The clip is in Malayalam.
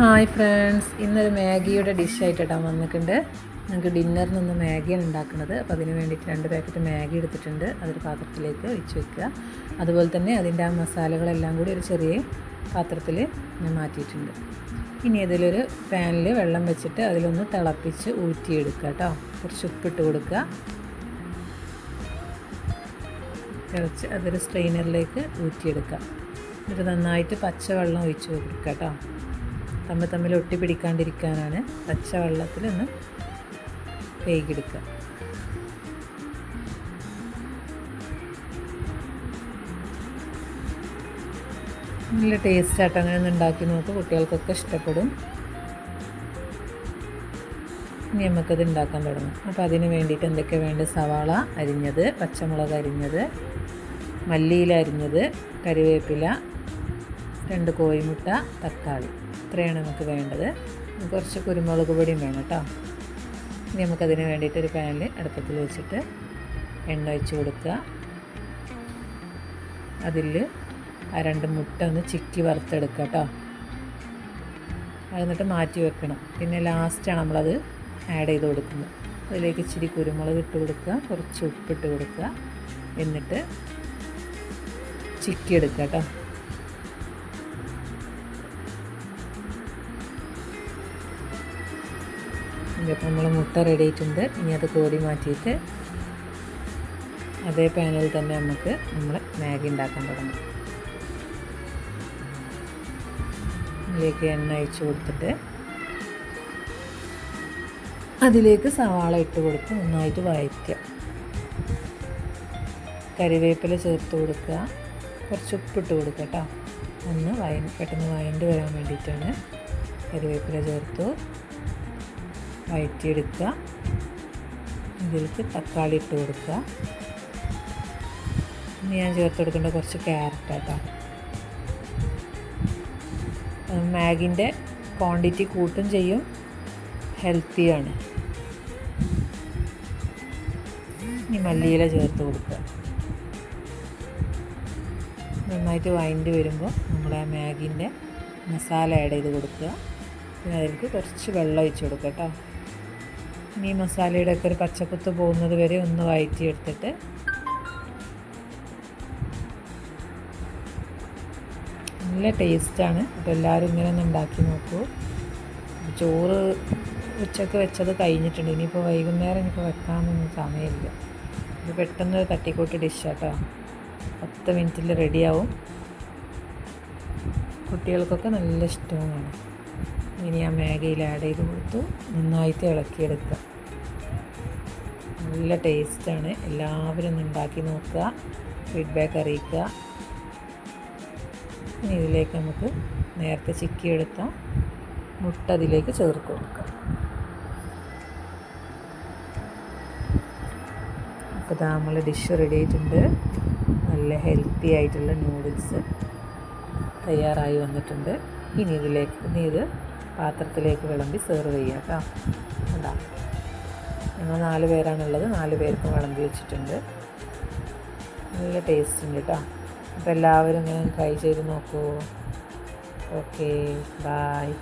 ഹായ് ഫ്രണ്ട്സ് ഇന്നൊരു മാഗിയുടെ ഡിഷായിട്ടാണ് വന്നിട്ടുണ്ട്. ഞങ്ങൾക്ക് ഡിന്നറിനൊന്ന് മാഗിയാണ് ഉണ്ടാക്കുന്നത്. അപ്പോൾ അതിന് വേണ്ടിയിട്ട് രണ്ട് പാക്കറ്റ് മാഗി എടുത്തിട്ടുണ്ട്. അതൊരു പാത്രത്തിലേക്ക് വെച്ച് വെക്കുക. അതുപോലെ തന്നെ അതിന്റെ ആ മസാലകളെല്ലാം കൂടി ഒരു ചെറിയ പാത്രത്തിൽ ഞാൻ മാറ്റിയിട്ടുണ്ട്. ഇനി ഇതിലൊരു പാനിൽ വെള്ളം വെച്ചിട്ട് അതിലൊന്ന് തിളപ്പിച്ച് ഊറ്റിയെടുക്കുക കേട്ടോ. കുറച്ച് ഉപ്പിട്ട് കൊടുക്കുക. തിളച്ച് അതൊരു സ്ട്രെയിനറിലേക്ക് ഊറ്റിയെടുക്കുക. എന്നിട്ട് നന്നായിട്ട് പച്ചവെള്ളം ഒഴിച്ച് കൊടുക്കുക കേട്ടോ. തമ്മിൽ തമ്മിൽ ഒട്ടി പിടിക്കാണ്ടിരിക്കാനാണ് പച്ച വെള്ളത്തിൽ ഒന്ന് വേഗെടുക്കുക നല്ല ടേസ്റ്റ് ആയിട്ട് അങ്ങനെ ഒന്ന് ഉണ്ടാക്കി നോക്ക് കുട്ടികൾക്കൊക്കെ ഇഷ്ടപ്പെടും. ഇനി നമുക്കത് ഉണ്ടാക്കാൻ തുടങ്ങും. അപ്പോൾ അതിന് വേണ്ടിയിട്ട് എന്തൊക്കെ വേണ്ട? സവാള അരിഞ്ഞത് പച്ചമുളക് അരിഞ്ഞത് മല്ലിയില അരിഞ്ഞത് കറിവേപ്പില രണ്ട് കോഴിമുട്ട തക്കാളി. ഇത്രയാണ് നമുക്ക് വേണ്ടത്. കുറച്ച് കുരുമുളക് പൊടിയും വേണം കേട്ടോ. ഇനി നമുക്കതിന് വേണ്ടിയിട്ട് ഒരു പാനിൽ അടുപ്പത്തിൽ വെച്ചിട്ട് എണ്ണ ഒഴിച്ച് കൊടുക്കുക. അതിൽ ആ രണ്ട് മുട്ട ഒന്ന് ചിക്കി വറുത്തെടുക്കുക കേട്ടോ. അത് എന്നിട്ട് മാറ്റി വെക്കണം. പിന്നെ ലാസ്റ്റാണ് നമ്മളത് ആഡ് ചെയ്ത് കൊടുക്കുന്നത്. അതിലേക്ക് ഇച്ചിരി കുരുമുളക് ഇട്ട് കൊടുക്കുക. കുറച്ച് ഉപ്പിട്ട് കൊടുക്കുക. എന്നിട്ട് ചിക്കി എടുക്കുക കേട്ടോ. ഇതിപ്പോൾ നമ്മൾ മുട്ട റെഡി ആയിട്ടുണ്ട്. ഇനി അത് കോരി മാറ്റിയിട്ട് അതേ പാനിൽ തന്നെ നമുക്ക് നമ്മൾ മാഗി ഉണ്ടാക്കാൻ തുടങ്ങും. അതിലേക്ക് എണ്ണ അഴിച്ചു കൊടുത്തിട്ട് അതിലേക്ക് സവാള ഇട്ട് കൊടുത്ത് നന്നായിട്ട് വഴറ്റുക കരിവേപ്പില ചേർത്ത് കൊടുക്കുക. കുറച്ച് ഉപ്പിട്ട് കൊടുക്കുക കേട്ടോ. ഒന്ന് വയ പെട്ടെന്ന് വയണ്ട് വരാൻ വേണ്ടിയിട്ടാണ് കരിവേപ്പില ചേർത്തു. വഴറ്റിയെടുക്കുക ഇതിലേക്ക് തക്കാളി ഇട്ട് കൊടുക്കുക. ഇനി ഞാൻ ചേർത്ത് കൊടുക്കേണ്ട കുറച്ച് ക്യാരറ്റ് കേട്ടോ മാഗിന്റെ ക്വാണ്ടിറ്റി കൂട്ടും ചെയ്യും. ഹെൽത്തിയാണ് ഇനി മല്ലിയില ചേർത്ത് കൊടുക്കുക. നന്നായിട്ട് വഴണ്ടി വരുമ്പോൾ നമ്മൾ ആ മാഗിന്റെ മസാല ആഡ് ചെയ്ത് കൊടുക്കുക. പിന്നെ അതിലേക്ക് കുറച്ച് വെള്ളം ഒഴിച്ച് കൊടുക്കുക കേട്ടോ. ഇനി മസാലയുടെ ഒക്കെ ഒരു പച്ചക്കുത്ത് പോകുന്നത് വരെ ഒന്ന് വഴറ്റിയെടുത്തിട്ട് നല്ല ടേസ്റ്റാണ് അപ്പോൾ എല്ലാവരും ഇങ്ങനെ ഒന്ന് ഉണ്ടാക്കി നോക്കൂ. ചോറ് ഉച്ചയ്ക്ക് വെച്ചത് കഴിഞ്ഞിട്ടുണ്ട്. ഇനിയിപ്പോൾ വൈകുന്നേരം എനിക്ക് വെക്കാനൊന്നും സമയമില്ല. ഇത് പെട്ടെന്ന് തട്ടിക്കൂട്ട് ഡിഷാട്ടോ പത്ത് മിനിറ്റിൽ റെഡിയാവും കുട്ടികൾക്കൊക്കെ നല്ല ഇഷ്ടവുമാണ് ഇനി ആ മാഗിയിൽ ആഡ് ചെയ്ത് കൊടുത്തു. നന്നായിട്ട് ഇളക്കിയെടുക്കുക. നല്ല ടേസ്റ്റാണ് എല്ലാവരും ഒന്ന് ഉണ്ടാക്കി നോക്കുക. ഫീഡ്ബാക്ക് അറിയിക്കുക. ഇനി ഇതിലേക്ക് നമുക്ക് നേരത്തെ ചിക്കി എടുത്ത മുട്ട അതിലേക്ക് ചേർത്ത് കൊടുക്കാം. അപ്പോൾ ഇതാ നമ്മൾ ഡിഷ് റെഡി ആയിട്ടുണ്ട്. നല്ല ഹെൽത്തി ആയിട്ടുള്ള നൂഡിൽസ് തയ്യാറായി വന്നിട്ടുണ്ട്. ഇനി ഇതിലേക്ക് ഇനി ഇത് പാത്രത്തിലേക്ക് വിളമ്പി സെർവ് ചെയ്യുക കേട്ടോ എന്താ ഞങ്ങൾ നാല് പേരാണുള്ളത്. നാല് പേർക്കും വിളമ്പി വെച്ചിട്ടുണ്ട്. നല്ല ടേസ്റ്റ് ഉണ്ട് കേട്ടോ അപ്പോൾ എല്ലാവരും ഇങ്ങനെ ട്രൈ ചെയ്ത് നോക്കൂ. Okay bye